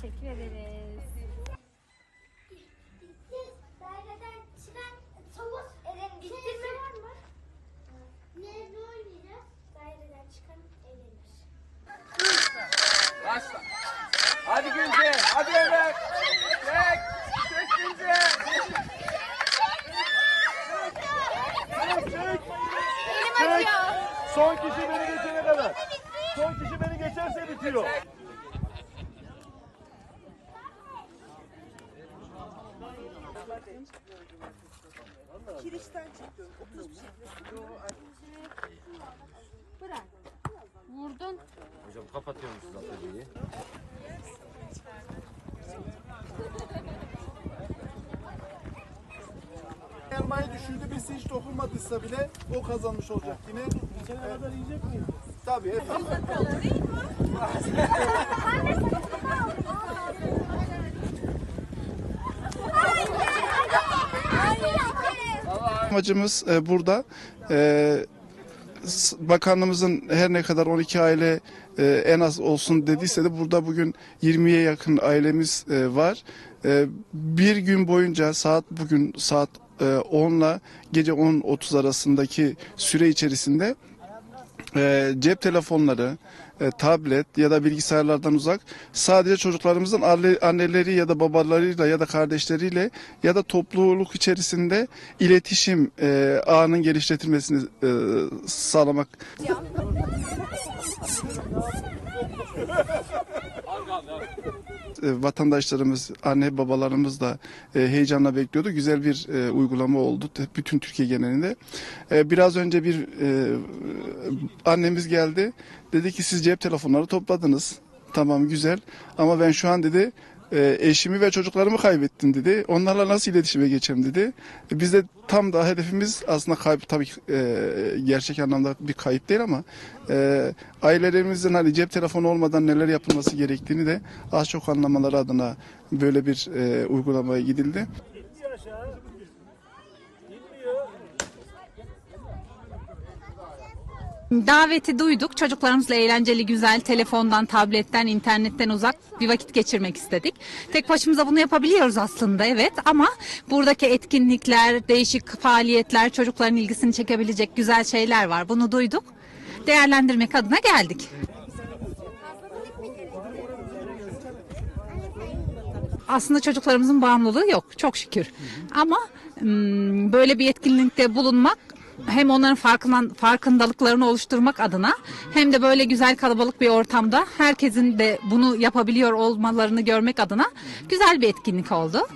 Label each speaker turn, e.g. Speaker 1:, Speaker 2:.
Speaker 1: Teşekkür ederiz.
Speaker 2: Daireden çıkan tavus eren gittirme var mı? Ne oynayacağız? Daireden çıkan elenir. Başla. Hadi Gülce, hadi Ömer. Çek, çek Son kişi beni geçene kadar. Son kişi beni geçerse bitiyor. Kirişten çekiyorum. 30 bir şekilde Bırak. Vurdun.
Speaker 3: Hocam kapatıyor musunuz atölyeyi?
Speaker 4: Elmayı düşürdü biz hiç dokunmadıysa bile o kazanmış olacak yine. Geçene kadar yiyecek miyiz? Tabii efendim. Amacımız e, burada e, bakanlığımızın her ne kadar 12 aile e, en az olsun dediyse de burada bugün 20'ye yakın ailemiz e, var. E, bir gün boyunca saat bugün saat e, 10 ile gece 10.30 arasındaki süre içerisinde e, cep telefonları, e, tablet ya da bilgisayarlardan uzak. Sadece çocuklarımızın anne- anneleri ya da babalarıyla ya da kardeşleriyle ya da topluluk içerisinde iletişim e, ağının geliştirilmesini e, sağlamak vatandaşlarımız, anne babalarımız da e, heyecanla bekliyordu. Güzel bir e, uygulama oldu bütün Türkiye genelinde. E, biraz önce bir e, annemiz geldi. Dedi ki siz cep telefonları topladınız. Tamam güzel ama ben şu an dedi e, eşimi ve çocuklarımı kaybettim dedi. Onlarla nasıl iletişime geçerim dedi. E, Biz de tam da hedefimiz aslında kayıp tabii e, gerçek anlamda bir kayıp değil ama e, ailelerimizin hani cep telefonu olmadan neler yapılması gerektiğini de az çok anlamaları adına böyle bir e, uygulamaya gidildi.
Speaker 5: Daveti duyduk. Çocuklarımızla eğlenceli, güzel, telefondan, tabletten, internetten uzak bir vakit geçirmek istedik. Tek başımıza bunu yapabiliyoruz aslında evet ama buradaki etkinlikler, değişik faaliyetler, çocukların ilgisini çekebilecek güzel şeyler var. Bunu duyduk. Değerlendirmek adına geldik. Aslında çocuklarımızın bağımlılığı yok çok şükür. Ama mm, böyle bir etkinlikte bulunmak hem onların farkından, farkındalıklarını oluşturmak adına hem de böyle güzel kalabalık bir ortamda herkesin de bunu yapabiliyor olmalarını görmek adına güzel bir etkinlik oldu.